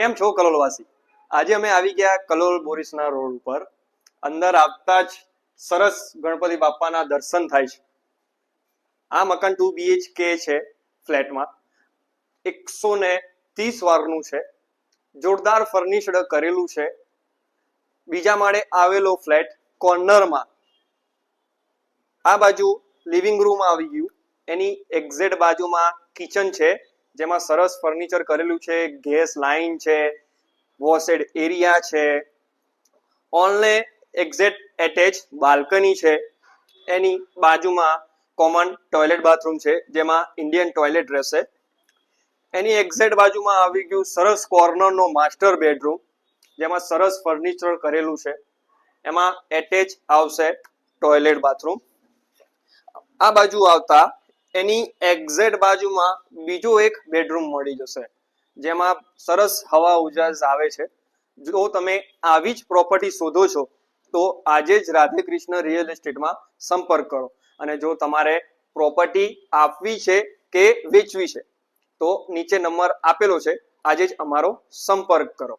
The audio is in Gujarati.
કેમ છો કલોલવાસી? આજે અમે આવી ગયા કલોલ બોરીસના રોડ ઉપર. અંદર આવતા જ સરસ ગણપતિ બાપાના દર્શન થાય છે. આ મકાન ટુ બીએચકે છે ફ્લેટમાં. એકસો ને ત્રીસ વારનું છે. જોરદાર ફર્નિશડ કરેલું છે. બીજા માળે આવેલો ફ્લેટ કોર્નરમાં. આ બાજુ લિવિંગ રૂમ આવી ગયું. એની એક્ઝેક્ટ બાજુમાં કિચન છે. જેમાં સરસ ફર્નિચર કરેલું છે ગેસ લાઇન છે વોશેડ એરિયા છે. ઓનલે એક્ઝેક્ટ એટેચ બાલ્કની છે. એની બાજુમાં કોમન ટોયલેટ બાથરૂમ છે, જેમાં ઇન્ડિયન ટોયલેટ રહેશે. એની એક્ઝેક્ટ બાજુમાં આવી ગયું સરસ કોર્નરનો માસ્ટર બેડરૂમ જેમાં સરસ ફર્નિચર કરેલું છે. એમાં એટેચ આવશે ટોયલેટ બાથરૂમ આ બાજુ આવતા એની એક્ઝેક્ટ બાજુમાં બીજો એક બેડરૂમ મળી જશે. જેમાં સરસ હવા ઉજાસ આવે છે. જો તમે આવી જ પ્રોપર્ટી શોધો છો, તો આજે જ રાધે કૃષ્ણ રિયલ એસ્ટેટમાં સંપર્ક કરો. અને જો તમારે પ્રોપર્ટી આપવી છે કે વેચવી છે, તો નીચે નંબર આપેલો છે. આજે જ અમારો સંપર્ક કરો.